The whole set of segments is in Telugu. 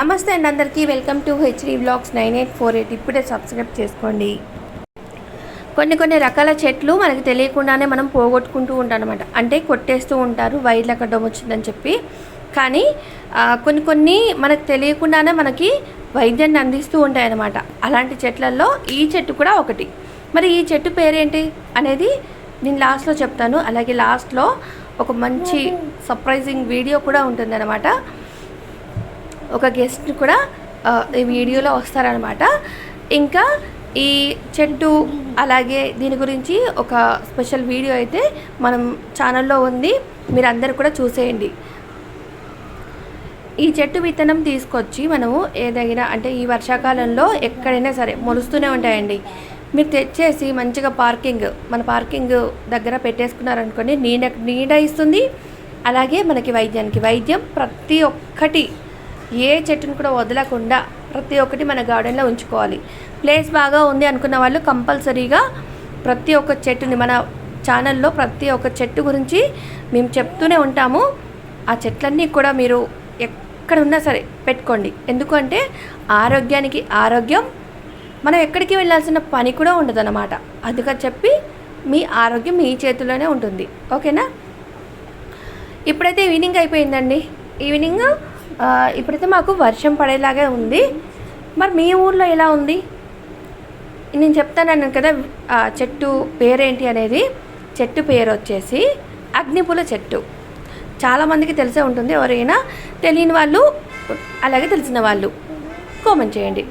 నమస్తే అండి అందరికీ. Welcome to HD blogs nine eight four eight. ఇప్పుడే సబ్స్క్రైబ్ చేసుకోండి. కొన్ని కొన్ని రకాల చెట్లు మనకి తెలియకుండానే మనం పోగొట్టుకుంటూ ఉంటాం అనమాట అంటే కొట్టేస్తూ ఉంటారు వైర్లు కడ్డం వచ్చిందని చెప్పి. కానీ కొన్ని కొన్ని మనకు తెలియకుండానే మనకి వైద్యాన్ని అందిస్తూ ఉంటాయి అన్నమాట అలాంటి చెట్లలో ఈ చెట్టు కూడా ఒకటి. మరి ఈ చెట్టు పేరేంటి అనేది నేను లాస్ట్లో చెప్తాను. అలాగే లాస్ట్లో ఒక మంచి సర్ప్రైజింగ్ వీడియో కూడా ఉంటుందన్నమాట. ఒక గెస్ట్ కూడా ఈ వీడియోలో వస్తారనమాట. ఇంకా ఈ చెట్టు అలాగే దీని గురించి ఒక స్పెషల్ వీడియో అయితే మనం ఛానల్లో ఉంది. మీరు అందరు కూడా చూసేయండి. ఈ చెట్టు విత్తనం తీసుకొచ్చి మనము ఏదైనా అంటే ఈ వర్షాకాలంలో ఎక్కడైనా సరే మొలుస్తూనే ఉంటాయండి. మీరు తెచ్చేసి మంచిగా పార్కింగ్ మన పార్కింగ్ దగ్గర పెట్టేసుకున్నారనుకోండి నీడ నీడ ఇస్తుంది. అలాగే మనకి వైద్యానికి వైద్యం ప్రతి ఒక్కటి ఏ చెట్టును కూడా వదలకుండా ప్రతి ఒక్కటి మన గార్డెన్లో ఉంచుకోవాలి. ప్లేస్ బాగా ఉంది అనుకున్న వాళ్ళు కంపల్సరీగా ప్రతి ఒక్క చెట్టుని మన ఛానల్లో ప్రతి ఒక్క చెట్టు గురించి మేము చెప్తూనే ఉంటాము. ఆ చెట్లన్నీ కూడా మీరు ఎక్కడ ఉన్నా సరే పెట్టుకోండి. ఎందుకంటే ఆరోగ్యానికి ఆరోగ్యం మనం ఎక్కడికి వెళ్ళాల్సిన పని కూడా ఉండదన్నమాట. అందుకని చెప్పి మీ ఆరోగ్యం మీ చేతిలోనే ఉంటుంది. ఓకేనా? ఇప్పుడైతే ఈవినింగ్ అయిపోయిందండి. ఈవినింగ్ ఇప్పుడైతే మాకు వర్షం పడేలాగే ఉంది. మరి మీ ఊర్లో ఎలా ఉంది? నేను చెప్తానన్నాను కదా చెట్టు పేరేంటి అనేది. చెట్టు పేరు వచ్చేసి అగ్నిపుల చెట్టు. చాలామందికి తెలిసే ఉంటుంది ఎవరైనా. తెలియని వాళ్ళు అలాగే తెలిసిన వాళ్ళు కామెంట్ చేయండి.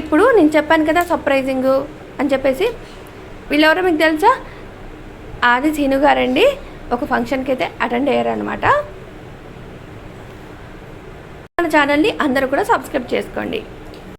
ఇప్పుడు నేను చెప్పాను కదా సర్ప్రైజింగ్ అని చెప్పేసి. వీళ్ళెవరో మీకు తెలుసా? ఆది సీను గారండి. ఒక ఫంక్షన్కి అయితే అటెండ్ అయ్యారనమాట మన ఛానల్ని అందరూ కూడా సబ్స్క్రైబ్ చేసుకోండి.